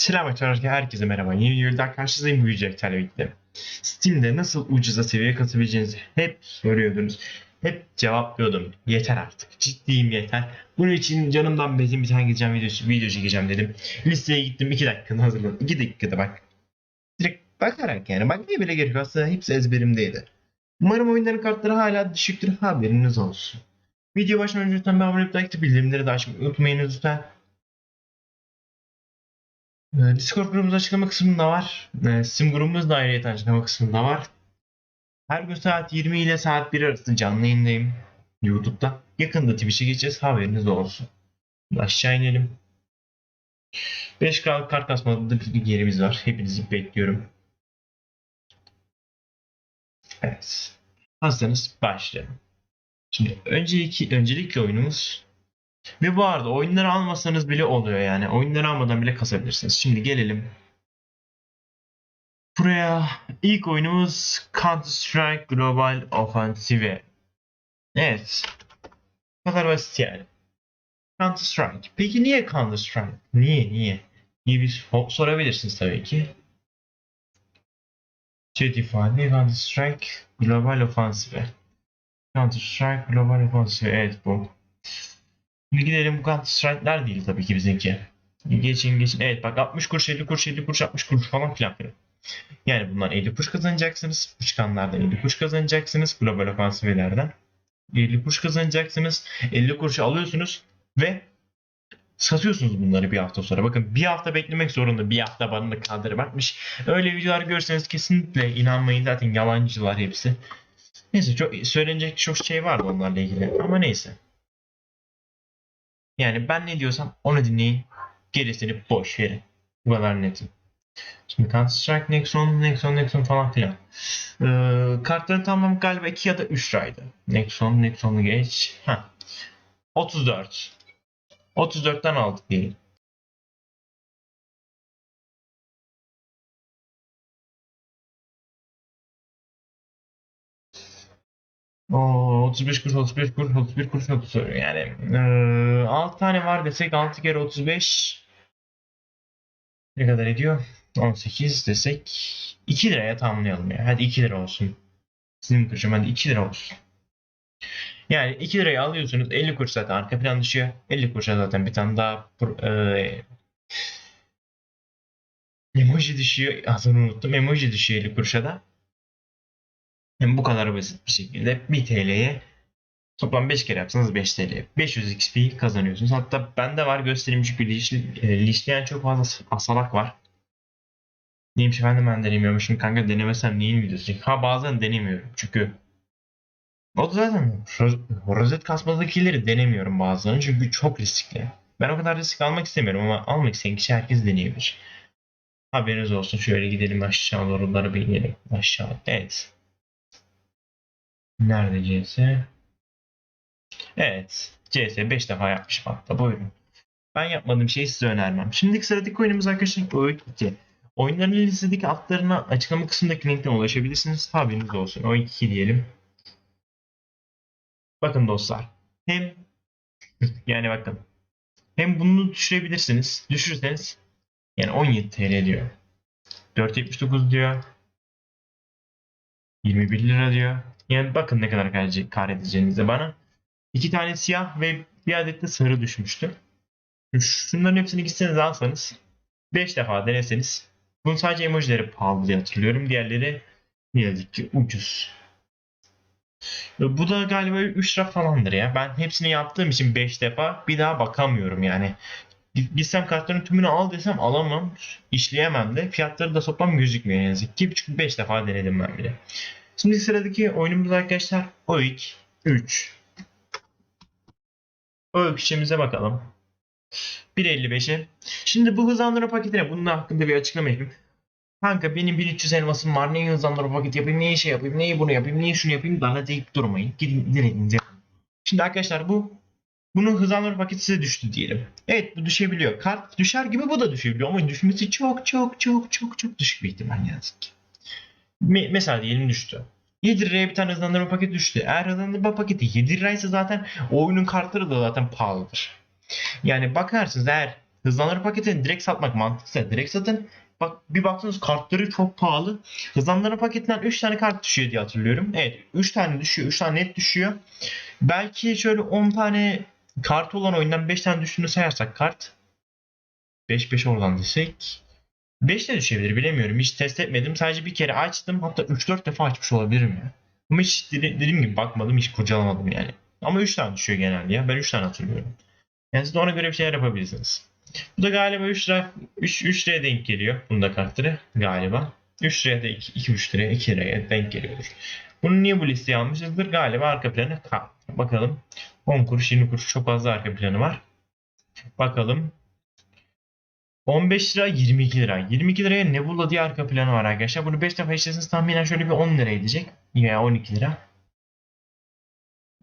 Selam arkadaşlar, herkese merhaba. Yeni videoda karşınızdayım Büyüyecek Televik'te. Steam'de nasıl ucuza seviye kasabileceğinizi hep soruyordunuz. Hep cevaplıyordum. Yeter artık. Ciddiyim yeter. Bunun için canımdan bezim bir tane gideceğim video, video çekeceğim dedim. Listeye gittim 2 dakikada hazırladım. 2 dakikada bak. Direkt bakarak yani. Bakmaya bile gerek. Aslında hepsi ezberimdeydi. Umarım oyunların kartları hala düşüktür. Haberiniz olsun. Video başlamadan önce lütfen abone olup like bildirimleri de açmayı unutmayınız lütfen. Ee, Discord grubumuz açıklama kısmında var. Ee, Steam grubumuz da ayrıca açıklama kısmında var. Her gün saat 20 ile saat 1 arası canlı yayındayım. YouTube'da. Yakında Twitch'e geçeceğiz. Haberiniz olsun. Aşağı inelim. 5 kral kart kasmada bir yerimiz var. Hepinizi bekliyorum. Evet. Hazırsanız başlayalım. Şimdi önceki, öncelikli oyunumuz ve bu arada oyunları almasanız bile oluyor yani. Oyunları almadan bile kasabilirsiniz. Şimdi gelelim. Buraya ilk oyunumuz Counter Strike Global Offensive. Evet. Bu kadar basit yani. Counter Strike. Peki niye Counter Strike? Niye niye? Diye bir so- sorabilirsiniz tabii ki. Chat ifade Counter Strike Global Offensive. Counter Strike Global Offensive. Evet bu. Bu Counter Strike'ler değil tabii ki bizimki. Geçin geçin. Evet bak 60 kuruş 50 kuruş 50 kuruş 60 kuruş falan filan filan. Yani bundan 50 kuruş kazanacaksınız. Bu çıkanlardan 50 kuruş kazanacaksınız. Global ofansivelerden. 50 kuruş kazanacaksınız. 50 kuruş alıyorsunuz ve satıyorsunuz bunları bir hafta sonra. Bakın bir hafta beklemek zorunda. Bir hafta bana kaldırı bakmış. Öyle videolar görürseniz kesinlikle inanmayın. Zaten yalancılar hepsi. Neyse çok söylenecek çok şey vardı onlarla ilgili. Ama neyse. Yani ben ne diyorsam onu dinleyin. Gerisini boş verin. Bu kadar netim. Şimdi Counter Strike, Nexon, Nexon, Nexon falan filan. Ee, kartların tamamı galiba 2 ya da 3 liraydı. Nexon, Nexon'u geç. Heh. 34. 34'ten aldık diyelim. Oo, 35 kuruş, 35 kuruş, 31 kuruş, 30 yani ee, 6 tane var desek 6 kere 35 ne kadar ediyor? 18 desek 2 liraya tamamlayalım ya. Hadi 2 lira olsun. Sizin kuruşum hadi 2 lira olsun. Yani 2 liraya alıyorsunuz 50 kuruş zaten arka plan düşüyor. 50 kuruşa zaten bir tane daha e, emoji düşüyor. Adını unuttum. Emoji düşüyor 50 kuruşa da. Yani bu kadar basit bir şekilde 1 TL'ye toplam 5 kere yapsanız 5 TL. 500 XP kazanıyorsunuz. Hatta bende var göstereyim çünkü lişli, e, lişleyen çok fazla asalak var. Neymiş efendim ben denemiyormuşum kanka denemesem neyin videosu? Ha bazen denemiyorum çünkü o da zaten ro- rozet kasmadakileri denemiyorum bazılarını çünkü çok riskli. Ben o kadar risk almak istemiyorum ama almak isteyen kişi herkes deneyebilir. Haberiniz olsun şöyle gidelim aşağı doğruları bir inelim. Aşağı. Evet. Nerede CS? Evet. CS 5 defa yapmışım hatta buyurun. Ben yapmadığım şeyi size önermem. Şimdiki sıradaki oyunumuz arkadaşlar O2. Oyunların listedeki adlarına açıklama kısmındaki linkten ulaşabilirsiniz. Haberiniz olsun. O2 diyelim. Bakın dostlar. Hem yani bakın. Hem bunu düşürebilirsiniz. Düşürürseniz yani 17 TL diyor. 4.79 diyor. 21 lira diyor. Yani bakın ne kadar kar- edeceğinize bana. İki tane siyah ve bir adet de sarı düşmüştü. Şunların hepsini gitseniz alsanız 5 defa deneseniz bunun sadece emojileri pahalı diye hatırlıyorum. Diğerleri ne yazık ki ucuz. Bu da galiba 3 lira falandır ya. Ben hepsini yaptığım için 5 defa bir daha bakamıyorum yani. Gitsem kartların tümünü al desem alamam. işleyemem de. Fiyatları da toplam gözükmüyor ne yazık ki. Çünkü 5 defa denedim ben bile. Şimdi sıradaki oyunumuz arkadaşlar OIK 3. OIK işimize bakalım. 1.55'e. Şimdi bu hızlandırma paketine bunun hakkında bir açıklama yapayım. Kanka benim 1300 elmasım var. Neyi hızlandırma paketi yapayım, neyi şey yapayım, neyi bunu yapayım, neyi şunu yapayım bana deyip durmayın. Gidin yapın. Şimdi arkadaşlar bu bunun hızlandırma paketi size düştü diyelim. Evet bu düşebiliyor. Kart düşer gibi bu da düşebiliyor ama düşmesi çok çok çok çok çok düşük bir ihtimal yazık ki. Me- mesela diyelim düştü. 7 liraya bir tane hızlandırma paketi düştü. Eğer hızlandırma paketi 7 liraysa zaten oyunun kartları da zaten pahalıdır. Yani bakarsınız eğer Hızlandırma paketini direkt satmak mantıklı. Direkt satın. Bak bir baktınız kartları çok pahalı. Hızlandırma paketinden 3 tane kart düşüyor diye hatırlıyorum. Evet 3 tane düşüyor. 3 tane net düşüyor. Belki şöyle 10 tane kart olan oyundan 5 tane düştüğünü sayarsak kart. 5-5 oradan desek. 5 de düşebilir bilemiyorum. Hiç test etmedim. Sadece bir kere açtım. Hatta 3-4 defa açmış olabilirim ya. Ama hiç dedi- dediğim gibi bakmadım. Hiç kurcalamadım yani. Ama 3 tane düşüyor genelde ya. Ben 3 tane hatırlıyorum. Yani siz de ona göre bir şeyler yapabilirsiniz. Bu da galiba 3 lira 3, 3 liraya denk geliyor. Bunda kartları galiba. 3 liraya da 2, 2,5 liraya 2 liraya denk geliyordur. Bunu niye bu listeye almışızdır? Galiba arka planı kart. Bakalım. 10 kuruş 20 kuruş çok fazla arka planı var. Bakalım. 15 lira 22 lira. 22 liraya Nebula diye arka planı var arkadaşlar. Bunu 5 defa işleseniz tahminen şöyle bir 10 lira edecek. Veya 12 lira.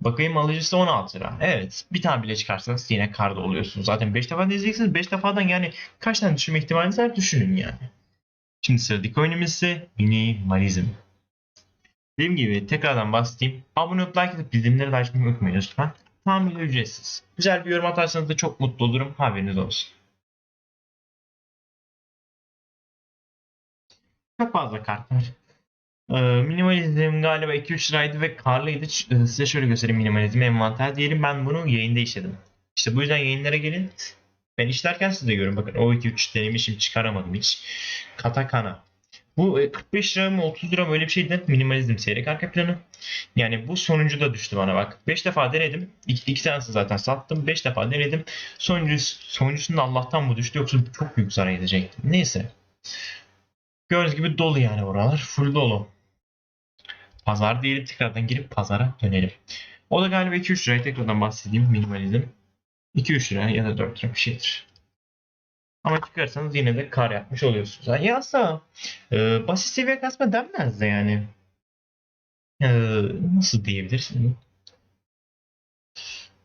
Bakayım alıcısı 16 lira. Evet. Bir tane bile çıkarsanız yine karda oluyorsunuz. Zaten 5 defa diyeceksiniz. 5 defadan yani kaç tane düşürme ihtimaliniz var düşünün yani. Şimdi sıradaki oyunumuz ise minimalizm. Dediğim gibi tekrardan bahsedeyim. Abone olup like edip bildirimleri de açmayı unutmayın lütfen. Tamamıyla ücretsiz. Güzel bir yorum atarsanız da çok mutlu olurum. Haberiniz olsun. Çok fazla kart var. Ee, minimalizm galiba 2-3 liraydı ve karlıydı. E, Size şöyle göstereyim minimalizm envanter diyelim. Ben bunu yayında işledim. İşte bu yüzden yayınlara gelin. Ben işlerken siz de görün. Bakın o 2-3 denemişim çıkaramadım hiç. Katakana. Bu e, 45 lira mı 30 lira mı öyle bir şeydi. Minimalizm seyrek arka planı. Yani bu sonuncu da düştü bana bak. 5 defa denedim. 2, iki tanesini zaten sattım. 5 defa denedim. Sonuncusu, sonuncusunda Allah'tan bu düştü. Yoksa çok büyük zarar edecektim. Neyse. Gördüğünüz gibi dolu yani oralar. Full dolu. Pazar diyelim tekrardan girip pazara dönelim. O da galiba 2-3 liraya tekrardan bahsedeyim minimalizm. 2-3 lira ya da 4 lira bir şeydir. Ama çıkarsanız yine de kar yapmış oluyorsunuz. Yani aslında e, basit seviye kasma denmez de yani. E, nasıl diyebilirsin?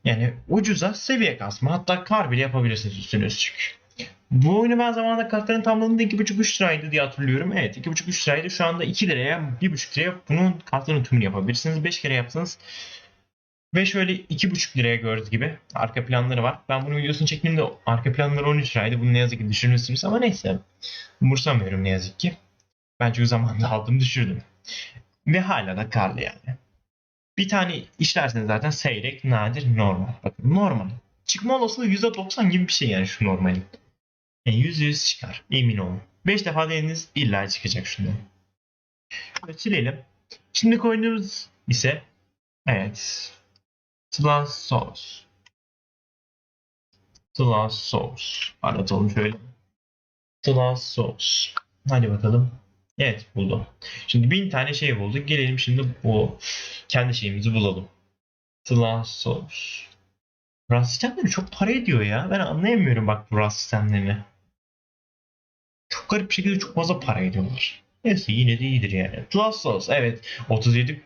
Yani ucuza seviye kasma hatta kar bile yapabilirsiniz üstüne üstlük. Bu oyunu ben zamanında kartların tamamında 2,5-3 liraydı diye hatırlıyorum. Evet 2,5-3 liraydı. Şu anda 2 liraya 1,5 liraya bunun kartların tümünü yapabilirsiniz. 5 kere yapsanız ve şöyle 2,5 liraya gördüğünüz gibi arka planları var. Ben bunun videosunu çektiğimde arka planları 13 liraydı. Bunu ne yazık ki düşürmüşsünüz ama neyse. Umursamıyorum ne yazık ki. Ben çünkü zamanında aldım düşürdüm. Ve hala da karlı yani. Bir tane işlerseniz zaten seyrek, nadir, normal. Bakın normal. Çıkma olasılığı %90 gibi bir şey yani şu normalin. Yani yüzde yüz çıkar. Emin olun. 5 defa denediniz illa çıkacak şundan. Şöyle silelim. Şimdi oyunumuz ise evet. Slash Sauce. Slash Sauce. Anlatalım şöyle. Slash Sauce. Hadi bakalım. Evet buldum. Şimdi bin tane şey bulduk. Gelelim şimdi bu kendi şeyimizi bulalım. Slash Sauce. RAS sistemleri çok para ediyor ya. Ben anlayamıyorum bak bu RAS sistemlerini. Çok garip bir şekilde çok fazla para ediyorlar. Neyse yine de iyidir yani. Plus evet 37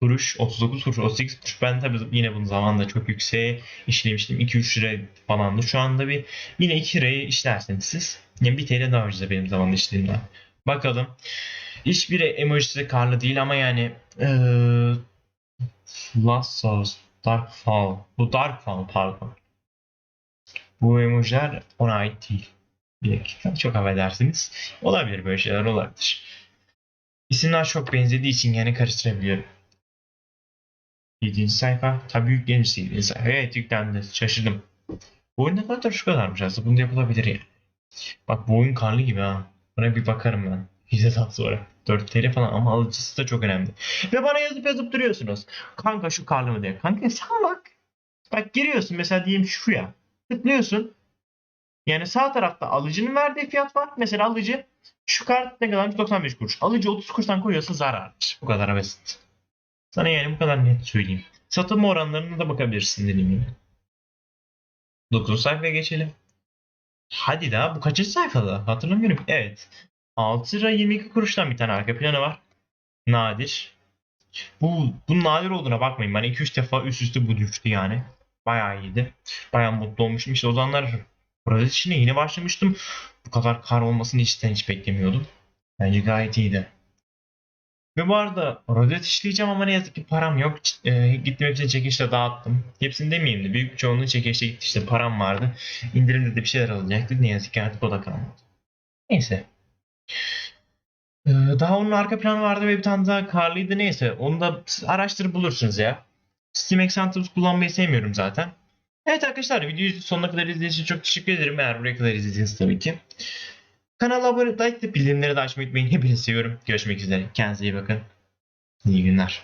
kuruş, 39 kuruş, 38 kuruş. Ben tabii yine bunu zamanında çok yükseğe işlemiştim. 2-3 lira falandı. Şu anda bir yine 2 liraya işlerseniz siz. Yani 1 TL daha ucuz benim zamanında işlediğimden. Bakalım. Hiçbir emojisi karlı değil ama yani ee, Last Sauce, Dark Fall. Bu Dark Fall pardon. Bu emojiler ona ait değil. Çok affedersiniz. Olabilir böyle şeyler olabilir. İsimler çok benzediği için yani karıştırabiliyorum. 7. sayfa. Tabii yüklenirse 7. sayfa. Evet yüklendi. Şaşırdım. Bu oyun ne kadar şu kadarmış aslında. Bunu da yapılabilir yani. Bak bu oyun karlı gibi ha. Buna bir bakarım ben. Vizeden sonra. 4 TL falan ama alıcısı da çok önemli. Ve bana yazıp yazıp duruyorsunuz. Kanka şu karlı mı diye. Kanka sen bak. Bak giriyorsun mesela diyelim şuraya. Tıklıyorsun. Yani sağ tarafta alıcının verdiği fiyat var. Mesela alıcı şu kart ne kadarmış 95 kuruş. Alıcı 30 kuruştan koyuyorsa zarardır. Bu kadar basit. Sana yani bu kadar net söyleyeyim. Satım oranlarına da bakabilirsin dediğim gibi. 9 sayfaya geçelim. Hadi daha bu kaçıncı sayfada? Hatırlamıyorum. Evet. 6 lira 22 kuruştan bir tane arka planı var. Nadir. Bu, bunun nadir olduğuna bakmayın. Ben 2-3 defa üst üste bu düştü yani. Bayağı iyiydi. Bayağı mutlu olmuşum. İşte o zamanlar Prozes işine yeni başlamıştım. Bu kadar kar olmasını içten hiç beklemiyordum. Bence gayet iyiydi. Ve bu arada rozet işleyeceğim ama ne yazık ki param yok. E, gittim hepsini çekişle dağıttım. Hepsini demeyeyim de büyük çoğunluğu çekişle gitti işte param vardı. İndirimde de bir şeyler alacaktı. Ne yazık ki artık o da kalmadı. Neyse. Ee, daha onun arka planı vardı ve bir tane daha karlıydı neyse. Onu da araştırıp bulursunuz ya. Steam Excentrics kullanmayı sevmiyorum zaten. Evet arkadaşlar videoyu sonuna kadar izlediğiniz için çok teşekkür ederim. Eğer buraya kadar izlediyseniz tabii ki. Kanala abone like de bildirimleri de açmayı unutmayın. Hepinizi seviyorum. Görüşmek üzere. Kendinize iyi bakın. İyi günler.